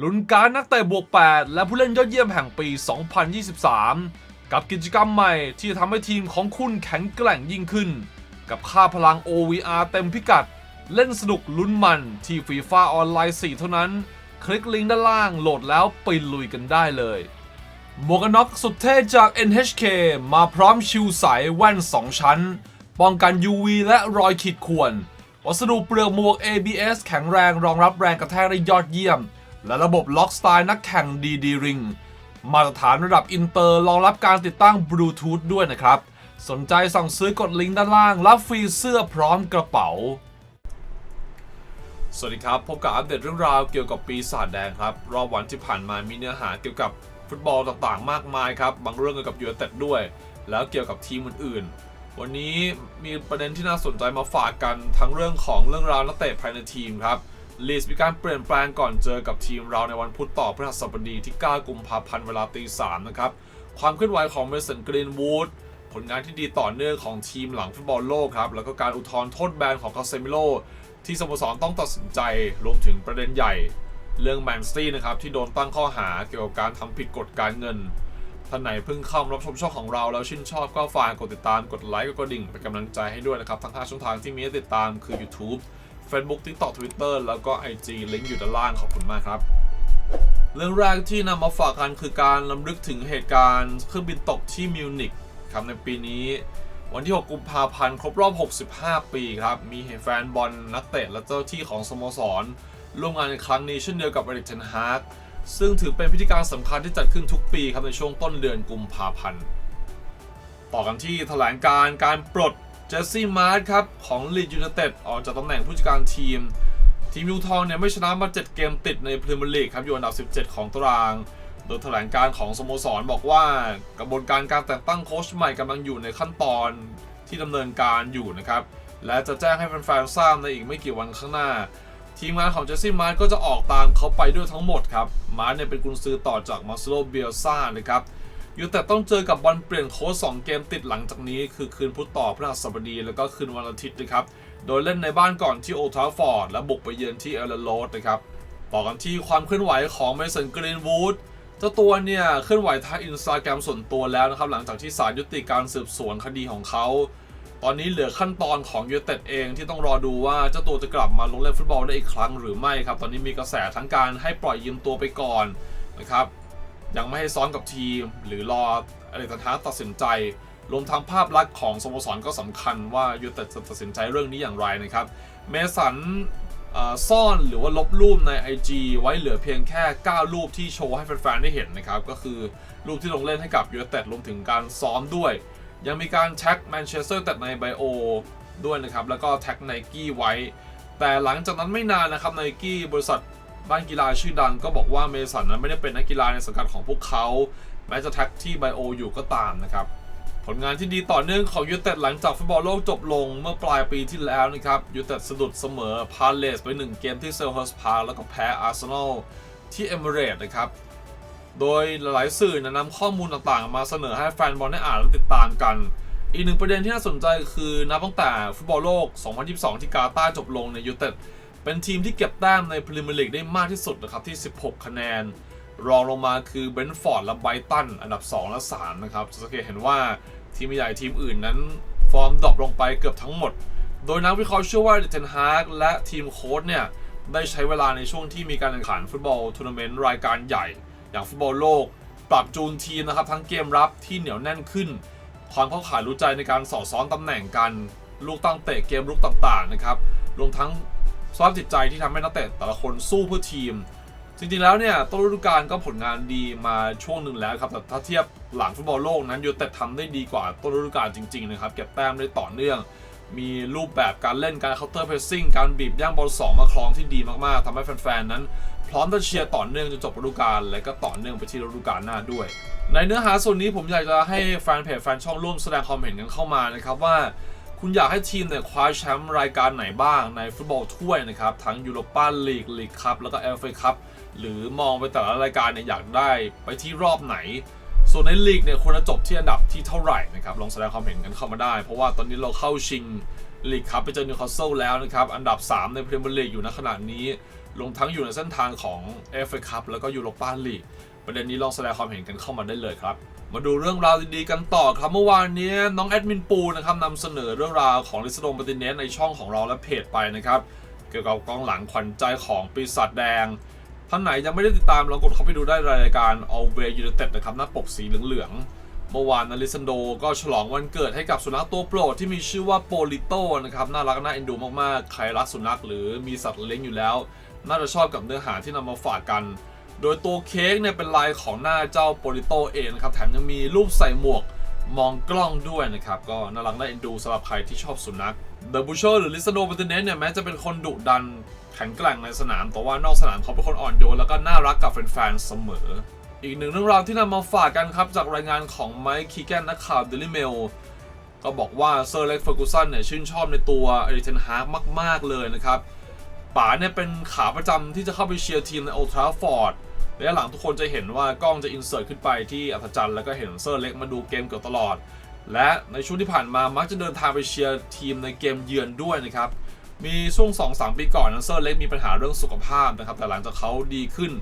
ลุ้นการนักเตะบวก 8 และผู้เล่นยอดเยี่ยมแห่งปี 2023 กับกิจกรรมใหม่ที่จะทำให้ทีมของคุณแข็งแกร่งยิ่งขึ้น กับค่าพลัง OVR เต็มพิกัด เล่นสนุกลุ้นมันที่ฟีฟ่าออนไลน์ 4 เท่านั้น คลิกลิงก์ด้านล่างโหลดแล้วไปลุยกันได้เลยหมวกกันน็อกสุดเท่จาก NHK มาพร้อมชิวใสแว่น 2 ชั้น ป้องกัน UV และรอยขีดข่วน วัสดุเปลือกหมวก ABS แข็งแรงรองรับแรงกระแทกได้ยอดเยี่ยม และระบบล็อกสไตล์นักแข่ง DD Ring มาตรฐานระดับอินเตอร์รองรับการติดตั้งบลูทูธด้วยนะครับ สนใจสั่งซื้อกดลิงก์ด้านล่าง รับฟรีเสื้อพร้อมกระเป๋า สวัสดีครับ พบกับอัปเดตเรื่องราวเกี่ยวกับปีศาจแดงครับ รอบวันที่ผ่านมามีเนื้อหาเกี่ยวกับฟุตบอลต่างๆ มากมายครับ บางเรื่องเกี่ยวกับยูเอเต็ดด้วย แล้วเกี่ยวกับทีมอื่นๆ วันนี้มีประเด็นที่น่าสนใจมาฝากกันทั้งเรื่องของเรื่องราวนักเตะภายในทีมครับ ลีสมีการเปลี่ยนแปลงก่อนเจอกับทีมเราในวันพุธต่อพฤหัสบดีที่ 9 กุมภาพันธ์เวลาตี3นะครับ ความเคลื่อนไหวของเมสันกรีนวูดผลงานที่ดีต่อเนื่องของทีมหลังฟุตบอลโลกครับ แล้วก็การอุทธรณ์โทษแบนของคาเซมิโลที่สโมสรต้องตัดสินใจรวมถึงประเด็นใหญ่ เรื่องแมนสตี้นะครับที่โดนตั้งข้อหาเกี่ยวกับการทำผิดกฎการเงินท่านไหนเพิ่งเข้ามารับชมช่องของเราแล้วชื่นชอบก็ฝากกดติดตามกดไลค์กดกระดิ่งเป็นกำลังใจให้ด้วยนะครับทั้ง5ช่องทางที่มีให้ติดตามคือ YouTube Facebook TikTok Twitter แล้วก็ IG ลิงก์อยู่ด้านล่างขอบคุณมากครับ เรื่องแรกที่นำมาฝากกันคือการลำลึกถึงเหตุการณ์เครื่องบินตกที่มิวนิกครับในปีนี้ วันที่ 6 กุมภาพันธ์ครบรอบ 65 ปีครับ มีแฟนบอลนักเตะและเจ้าที่ของสโมสร ร่วมงานในครั้งนี้เช่นเดียวกับเอริกเทนฮาร์กซึ่งถือเป็นพิธีการสำคัญที่จัดขึ้นทุกปีครับในช่วงต้นเดือนกุมภาพันธ์ต่อกันที่แถลงการการปลด จสซี่มาร์ครับของลีดยู n นเต็ดออกจากตำแหน่งผู้จัดการทีม ทีมยูทองเนี่ยไม่ชนะมา 7 เกมติดในพรีเมียร์ลีกครับอยู่อันดับ 17 ของตาราง โดยแถลงการของสโมสรบอกว่ากระบวนการการแต่งตั้งโค้ชใหม่กำลังอยู่ในขั้นตอนที่ดำเนินการอยู่นะครับ และจะแจ้งให้แฟนๆทราบในอีกไม่กี่วันข้างหน้า ทีมงานของเจสซี่มาร์ก็จะออกตามเขาไปด้วยทั้งหมดครับมาร์เนี่ยเป็นกุนซือต่อจากมาร์เซโลเบียซ่านะครับ ยูแต่ต้องเจอกับบอลเปลี่ยนโค้ช2เกมติดหลังจากนี้ คือคืนพุธต่อพฤหัสบดีแล้วก็คืนวันอาทิตย์นะครับ โดยเล่นในบ้านก่อนที่โอทาฟอร์ดและบุกไปเยือนที่เอลโรดนะครับต่อกันที่ความเคลื่อนไหวของเมสันกรีนวูดเจ้าตัวเนี่ยเคลื่อนไหวทางอินสตาแกรมส่วนตัวแล้วนะครับ หลังจากที่ศาลยุติการสืบสวนคดีของเขา ตอนนี้เหลือขั้นตอนของยูเต็ดเองที่ต้องรอดูว่าเจ้าตัวจะกลับมาลงเล่นฟุตบอลได้อีกครั้งหรือไม่ครับ ตอนนี้มีกระแสทั้งการให้ปล่อยยืมตัวไปก่อนนะครับ ยังไม่ให้ซ้อมกับทีม หรือรออะไรต่างๆตัดสินใจ รวมทั้งภาพลักษณ์ของสโมสรก็สำคัญว่ายูเต็ดจะตัดสินใจเรื่องนี้อย่างไรนะครับ เมสันซ่อนหรือว่าลบรูปใน IG ไว้เหลือเพียงแค่ 9 รูปที่โชว์ให้แฟนๆ ได้เห็นนะครับ ก็คือรูปที่ลงเล่นให้กับยูเต็ดรวมถึงการซ้อมด้วย ยังมีการแท็กแมนเชสเตอร์แต่ในไบโอด้วยนะครับ แล้วก็แท็กไนกี้ไว้ แต่หลังจากนั้นไม่นานนะครับไนกี้บริษัท บ้านกีฬาชื่อดังก็บอกว่าเมสันนั้นไม่ได้เป็นนักกีฬาในสังกัดของพวกเขา แม้จะแท็กที่ไบโออยู่ก็ตามนะครับ ผลงานที่ดีต่อเนื่องของยูเต็ดหลังจากฟุตบอลโลกจบลงเมื่อปลายปีที่แล้วนะครับยูเต็ดสะดุดเสมอพาเลสไป 1 เกมที่เซลเฮิร์สพาแล้วก็แพ้อาร์เซนอลที่เอมิเรต์นะครับโดยหลายสื่อนนำข้อมูลต่างๆ มาเสนอให้แฟนบอลได้อ่านและติดตามกัน อีกหนึ่งประเด็นที่น่าสนใจคือนับตั้งแต่ฟุตบอลโลก 2022 ที่กาตาร์จบลงในยูเต็ด เป็นทีมที่เก็บแต้มในพรีเมียร์ลีกได้มากที่สุดนะครับที่ 16 คะแนน รองลงมาคือเบนฟอร์ดและไบตันอันดับ 2 และ 3 นะครับจะสังเกตเห็นว่าทีมใหญ่ทีมอื่นนั้น ฟอร์มดรอปลงไปเกือบทั้งหมด โดยนักวิเคราะห์เชื่อว่าเดเทนฮากและทีมโค้ชเนี่ยได้ใช้เวลาในช่วงที่มีการแข่งขันฟุตบอลทัวร์นาเมนต์รายการใหญ่ อย่างฟุตบอลโลก ปรับจูนทีมนะครับทั้งเกมรับที่เหนียวแน่นขึ้น ความเข้าขารู้ใจในการสอดซ้อนตำแหน่งกัน ลูกตั้งเตะเกมรุกต่างๆนะครับรวมทั้ง สภาพจิตใจที่ทำให้นักเตะแต่ละคนสู้เพื่อทีม จริงๆแล้วเนี่ยต้นฤดูกาลก็ผลงานดีมาช่วงหนึ่งแล้วครับ แต่ถ้าเทียบหลังฟุตบอลโลกนั้นยูเต็ดทำได้ดีกว่าต้นฤดูกาลจริงๆนะครับ เก็บแต้มได้ต่อเนื่อง มีรูปแบบการเล่นการเคาน์เตอร์เพรสซิ่งการบีบย่างบอลสองมาครองที่ดีมากๆทำให้แฟนๆนั้นพร้อมจะเชียร์ต่อเนื่องจนจบฤดูกาลและก็ต่อเนื่องไปที่ฤดูกาลหน้าด้วย ในเนื้อหาส่วนนี้ผมอยากจะให้แฟนเพจแฟนช่องร่วมแสดงความเห็นกันเข้ามานะครับว่า คุณอยากให้ทีมเนี่ยคว้าแชมป์รายการไหนบ้างในฟุตบอลถ้วยนะครับ ทั้งยูโรปาลีกลีกคัพแล้วก็เอฟเอคัพหรือมองไปแต่ละรายการเนี่ยอยากได้ไปที่รอบไหน ส่วนในลีกเนี่ยควรจะจบที่อันดับที่เท่าไหร่นะครับลองแสดงความเห็นกันเข้ามาได้ เพราะว่าตอนนี้เราเข้าชิงลีกคัพไปเจอนิวคาสเซิลแล้วนะครับ อันดับ 3 ในพรีเมียร์ลีกอยู่ณขณะนี้รวมทั้งอยู่ในเส้นทางของเอฟเอคัพแล้วก็ยูโรปาลีก ประเด็นนี้ลองแสดงความเห็นกันเข้ามาได้เลยครับ มาดูเรื่องราวดีๆกันต่อครับเมื่อวานนี้น้องแอดมินปูนะครับนำเสนอเรื่องราวของลิสโดมปติเนสในช่องของเราและเพจไปนะครับเกี่ยวกับกองหลังขวัญใจของปีศาจแดงท่านไหนยังไม่ได้ติดตามลองกดเข้าไปดูได้รายการ Always United นะครับหน้าปกสีเหลืองๆเมื่อวานนาริซันโดก็ฉลองวันเกิดให้กับสุนัขตัวโปรดที่มีชื่อว่าโปลิโตนะครับน่ารักน่าเอ็นดูมากๆ ใครรักสุนัขหรือมีสัตว์เลี้ยงอยู่แล้ว น่าจะชอบกับเนื้อหาที่นำมาฝากกัน โดยตัวเค้กเนี่ยเป็นลายของหน้าเจ้าโปลิโตเองนะครับ แถมยังมีรูปใส่หมวกมองกล้องด้วยนะครับ ก็น่ารักน่าเอ็นดูสำหรับใครที่ชอบสุนัขเดอะบูเชอร์หรือลิซาโดบัตเนสเนี่ยแม้จะเป็นคนดุดันแข็งแกร่งในสนาม แต่ว่านอกสนามเขาเป็นคนอ่อนโยนแล้วก็น่ารักกับแฟนๆเสมอ อีกหนึ่งเรื่องราวที่นำมาฝากกันครับ จากรายงานของไมค์คีแกนนักข่าวเดลิเมลก็บอกว่าเซอร์เล็กเฟอร์กูสันเนี่ยชื่นชอบในตัวเอริเทนฮาร์กมาก ๆ เลยนะครับป๋าเนี่ยเป็นขาประจำที่จะเข้าไปเชียร์ทีมในโอลทราฟอร์ด ระยะหลังทุกคนจะเห็นว่ากล้องจะอินเสิร์ตขึ้นไปที่อัธจันทร์แล้วก็เห็นเซอร์เล็กมาดูเกมเกือบตลอด และในช่วงที่ผ่านมามักจะเดินทางไปเชียร์ทีมในเกมเยือนด้วยนะครับมีช่วง 2-3 ปีก่อนนั้นเซอร์เล็กมีปัญหาเรื่องสุขภาพนะครับแต่หลังจากเขาดีขึ้น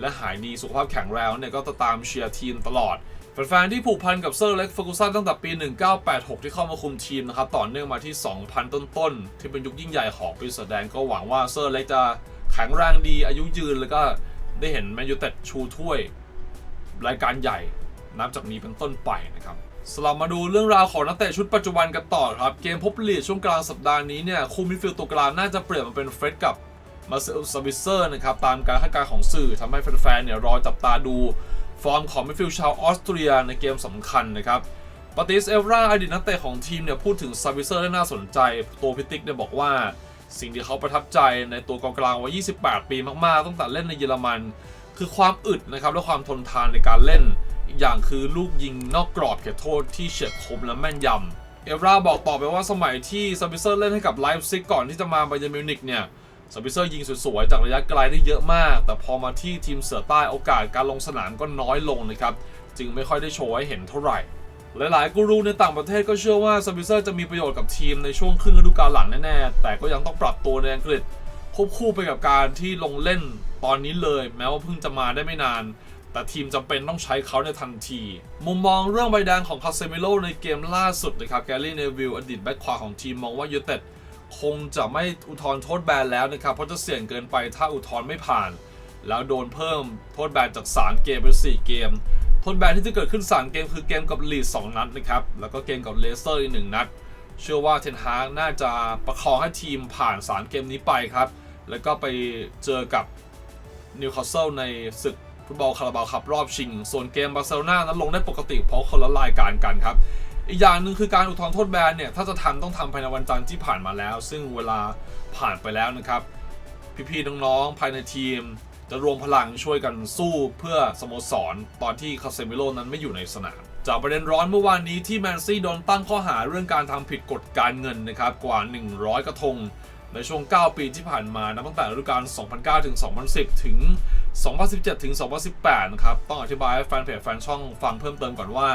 และหายดีสุขภาพแข็งแรงเนี่ยก็จะตามเชียร์ทีมตลอดแฟนๆที่ผูกพันกับเซอร์เล็กเฟอร์กูสันตั้งแต่ปี 1986 ที่เข้ามาคุมทีมนะครับต่อเนื่องมาที่ 2000 ต้นๆ ที่เป็นยุคยิ่งใหญ่ของปีศาจแดงก็หวังว่าเซอร์เล็กจะแข็งแรงดีอายุยืนแล้วก็ ได้เห็นแมนยูเต็ดชูถ้วยรายการใหญ่นับจากนี้เป็นต้นไปนะครับสลับมาดูเรื่องราวของนักเตะชุดปัจจุบันกันต่อครับ เกมพบลีดช่วงกลางสัปดาห์นี้เนี่ยคู่มิดฟิลด์ตัวกลางน่าจะเปลี่ยนมาเป็นเฟร็ดกับมาเซลซาบิเซอร์นะครับตามการคาดการณ์ของสื่อทำให้แฟนๆเนี่ยรอจับตาดูฟอร์มของมิดฟิลด์ชาวออสเตรียในเกมสำคัญนะครับปาติสเอฟราอดีตนักเตะของทีมเนี่ยพูดถึงซาบิเซอร์ได้น่าสนใจ ตัวพิติกเนี่ยบอกว่า สิ่งที่เขาประทับใจในตัวกองกลางวัย 28 ปีมาก ๆ ตั้งแต่เล่นในเยอรมัน คือความอึดนะครับและความทนทานในการเล่น อีกอย่างคือลูกยิงนอกกรอบเขตโทษที่เฉียบคมและแม่นยำ เอฟราบอกต่อไปว่าสมัยที่ซาบิเซอร์เล่นให้กับไลฟ์ซิกก่อนที่จะมาไบเยร์มิวนิกเนี่ยซาบิเซอร์ยิงสวย ๆ จากระยะไกลได้เยอะมาก แต่พอมาที่ทีมเสือใต้โอกาสการลงสนามก็น้อยลงนะครับ จึงไม่ค่อยได้โชว์ให้เห็นเท่าไหร่ หลายๆกูรูในต่างประเทศก็เชื่อว่าซาบิเซอร์จะมีประโยชน์กับทีมในช่วงครึ่งฤดูกาลหลังแน่ๆ แต่ก็ยังต้องปรับตัวในอังกฤษควบคู่ไปกับการที่ลงเล่นตอนนี้เลย แม้ว่าเพิ่งจะมาได้ไม่นาน แต่ทีมจำเป็นต้องใช้เขาในทันที มุมมองเรื่องใบแดงของคาเซมิโลในเกมล่าสุดนะครับแกลลี่เนวิลอดีตแบ็คขวาของทีมมองว่ายูเต็ดคงจะไม่อุทธรณ์โทษแบนแล้วนะครับเพราะจะเสี่ยงเกินไปถ้าอุทธรณ์ไม่ผ่าน แล้วโดนเพิ่มโทษแบนจาก 3 เกมเป็น4เกม ทษแบนที่จะเกิดขึ้น 3 เกมคือเกมกับลีด2นัดนะครับ แล้วก็เกมกับเลเตอร์อีกหนึ่งนัด เชื่อว่าเทนฮากน่าจะประคองให้ทีมผ่าน 3 เกมนี้ไปครับ แล้วก็ไปเจอกับนิวคาสเซิลในศึกฟุตบอลคาราบาวคัพรอบชิง ส่วนเกมบาร์เซโลนานั้นลงได้ปกติเพราะคนละรายการกันครับ อีกอย่างหนึ่งคือการอุทธรณ์โทษแบนเนี่ย ถ้าจะทำต้องทำภายในวันจันทร์ที่ผ่านมาแล้ว ซึ่งเวลาผ่านไปแล้วนะครับ พี่ๆน้องๆภายในทีม จะรวมพลังช่วยกันสู้เพื่อสโมสร ตอนที่คาเซมิโลนั้นไม่อยู่ในสนาม จากประเด็นร้อนเมื่อวานนี้ที่แมนซี่โดนตั้งข้อหาเรื่องการทำผิดกฎการเงินนะครับกว่า 100 กระทง ในช่วง 9 ปีที่ผ่านมานะตั้งแต่ฤดูกาล 2009 ถึง 2010 ถึง 2017 ถึง 2018 นะครับ ต้องอธิบายให้แฟนเพจแฟนช่องฟังเพิ่มเติมก่อนว่า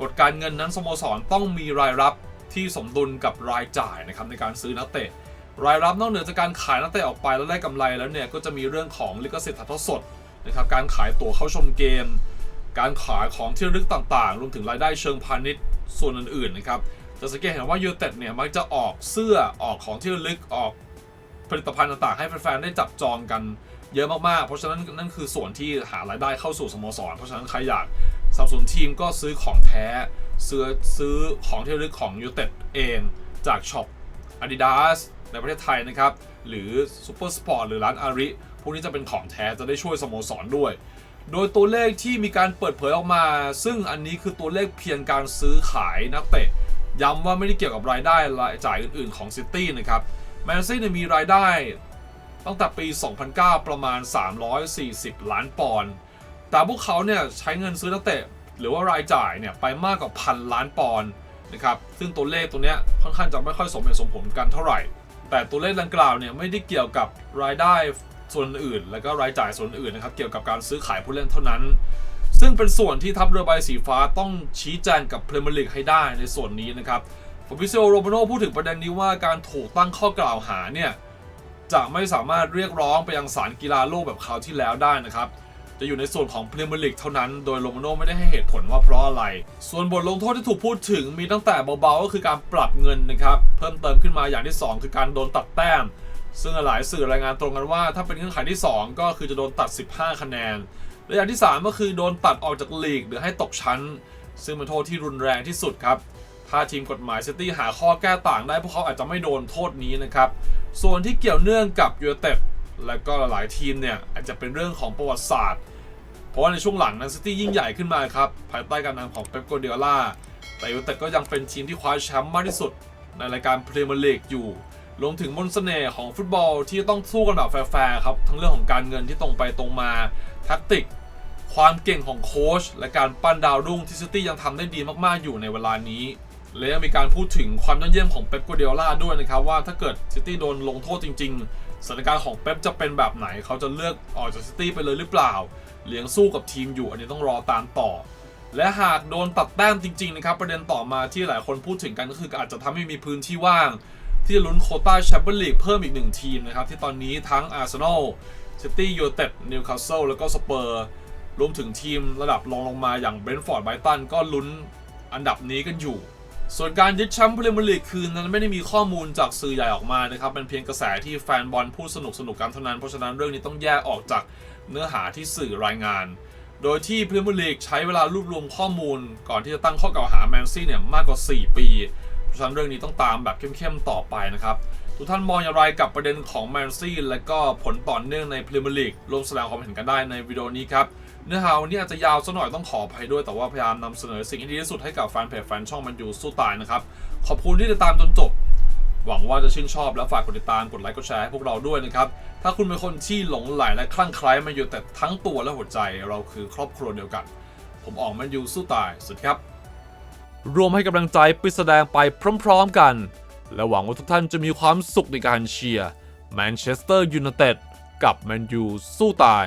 กฎการเงินนั้นสโมสรต้องมีรายรับที่สมดุลกับรายจ่ายนะครับในการซื้อนักเตะ รายรับนอกเหนือจากการขายนักเตะออกไปแล้วได้กำไรแล้วเนี่ยก็จะมีเรื่องของลิขสิทธิ์ถ่ายทอดสดนะครับการขายตั๋วเข้าชมเกม การขายของที่ระลึกต่างๆ รวมถึงรายได้เชิงพาณิชย์ส่วนอื่นๆนะครับจะสังเกตเห็นว่ายูเต็ดเนี่ยมักจะออกเสื้อออกของที่ระลึกออกผลิตภัณฑ์ต่างๆ ให้แฟนๆได้จับจองกันเยอะมากๆ เพราะฉะนั้นนั่นคือส่วนที่หารายได้เข้าสู่สโมสร เพราะฉะนั้นใครอยากสับสนุนทีมก็ซื้อของแท้ซื้อซื้อของที่ระลึกของยูเต็ดเองจากช็อป Adidas ในประเทศไทยนะครับ หรือ Super Sport หรือร้านอาริ พวกนี้จะเป็นของแท้จะได้ช่วยสโมสรด้วย โดยตัวเลขที่มีการเปิดเผยออกมา ซึ่งอันนี้คือตัวเลขเพียงการซื้อขายนักเตะ ย้ำว่าไม่ได้เกี่ยวกับรายได้รายจ่ายอื่นๆของซิตี้นะครับแมนซี่มีรายได้ตั้งแต่ปี 2009 ประมาณ 340 ล้านปอนด์ แต่พวกเขาเนี่ยใช้เงินซื้อนักเตะ หรือว่ารายจ่ายเนี่ยไปมากกว่าพันล้านปอนด์นะครับ ซึ่งตัวเลขตัวเนี้ยค่อนข้างจะไม่ค่อยสมเหตุสมผลกันเท่าไหร่ แต่ตัวเลขดังกล่าวเนี่ยไม่ได้เกี่ยวกับรายได้ส่วนอื่น แล้วก็รายจ่ายส่วนอื่นนะครับเกี่ยวกับการซื้อขายผู้เล่นเท่านั้น ซึ่งเป็นส่วนที่ทัพเรือใบสีฟ้าต้องชี้แจงกับเพรีเมลีกให้ได้ในส่วนนี้นะครับฟาบิซิโอโรมาโนพูดถึงประเด็นนี้ว่าการถูกตั้งข้อกล่าวหาเนี่ยจะไม่สามารถเรียกร้องไปยังศาลกีฬาโลกแบบคราวที่แล้วได้นะครับ จะอยู่ในส่วนของพรีเมียร์ลีกเท่านั้น โดยโรมาโน่ไม่ได้ให้เหตุผลว่าเพราะอะไร ส่วนบทลงโทษที่ถูกพูดถึงมีตั้งแต่เบาๆก็คือการปรับเงินนะครับ เพิ่มเติมขึ้นมาอย่างที่ 2 คือการโดนตัดแต้ม ซึ่งหลายสื่อรายงานตรงกันว่า ถ้าเป็นเงื่อนไขที่ 2 ก็คือจะโดนตัด 15 คะแนน และอย่างที่ 3 ก็คือโดนตัดออกจากลีกหรือให้ตกชั้น ซึ่งเป็นโทษที่รุนแรงที่สุดครับถ้าทีมกฎหมายซิตี้หาข้อแก้ต่างได้พวกเขาอาจจะไม่โดนโทษนี้นะครับ ส่วนที่เกี่ยวเนื่องกับยูเต็ดและก็หลายทีมเนี่ยอาจจะเป็นเรื่องของประวัติศาสตร์ เพราะว่าในช่วงหลังนั้นซิตี้ยิ่งใหญ่ขึ้นมาครับ ภายใต้การนำของเป๊ปโกวาร์ดิโอลาแต่ยู i นเต็ดก็ยังเป็นทีมที่คว้าแชมป์มากที่สุด ในรายการพรีเมียร์ลีกอยู่รวมถึงมนต์เสน่ห์ของฟุตบอลที่ต้องสู้กันแบบแฟร์ๆครับ ทั้งเรื่องของการเงินที่ตรงไปตรงมาแท็กติก ความเก่งของโค้ชและการปั้นดาวรุ่งที่ซิตี้ยังทำได้ดีมากๆอยู่ในเวลานี้ และยังมีการพูดถึงความยอดเยี่ยมของเป๊ปกัวเดียล่าด้วยนะครับว่าถ้าเกิดซิตี้โดนลงโทษจริง สถานการณ์ของเป๊ปจะเป็นแบบไหน เขาจะเลือกออกจากซิตี้ไปเลยหรือเปล่า เลี้ยงสู้กับทีมอยู่ อันนี้ต้องรอตามต่อ และหากโดนตัดแต้มจริงๆนะครับประเด็นต่อมาที่หลายคนพูดถึงกันก็คืออาจจะทำให้มีพื้นที่ว่าง ที่จะลุ้นโคต้าแชมเปี้ยนลีกเพิ่มอีกหนึ่งทีมนะครับที่ตอนนี้ทั้งอาร์เซนอลซิตี้ยูไนเต็ดนิวคาสเซิลแล้วก็สเปอร์รวมถึงทีมระดับรองลงมาอย่างเบรนท์ฟอร์ดไบตันก็ลุ้นอันดับนี้กันอยู่ ส่วนการยึดแชมป์พรีเมียร์ลีกคืนนั้นไม่ได้มีข้อมูลจากสื่อใหญ่ออกมานะครับเป็นเพียงกระแสที่แฟนบอลพูดสนุกสนุกกันเท่านั้น เพราะฉะนั้นเรื่องนี้ต้องแยกออกจากเนื้อหาที่สื่อรายงาน โดยที่พรีเมียร์ลีกใช้เวลารวบรวมข้อมูล ก่อนที่จะตั้งข้อกล่าวหาแมนซี่เนี่ยมากกว่า 4 ปี เพราะฉะนั้นเรื่องนี้ต้องตามแบบเข้มๆต่อไปนะครับทุกท่านมองอย่างไรกับประเด็นของแมนซี่และก็ผลต่อเนื่องในพรีเมียร์ลีกรวมแสดงความเห็นกันได้ในวิดีโอนี้ครับ เนื้อหาวันนี้อาจจะยาวสักหน่อยต้องขออภัยด้วยแต่ว่าพยายามนำเสนอสิ่งที่ดีที่สุดให้กับแฟนเพจแฟนช่องมันอยู่สู้ตายนะครับ ขอบคุณที่ติดตามจนจบ หวังว่าจะชื่นชอบและฝากกดติดตามกดไลค์กดแชร์ให้พวกเราด้วยนะครับ ถ้าคุณเป็นคนที่หลงไหลและคลั่งไคล้มาอยู่แต่ทั้งตัวและหัวใจเราคือครอบครัวเดียวกัน ผมออกมันอยู่สู้ตายสุดครับ รวมให้กำลังใจไปแสดงไปพร้อมๆกัน และหวังว่าทุกท่านจะมีความสุขในการเชียร์แมนเชสเตอร์ยูไนเต็ดกับแมนยูสู้ตาย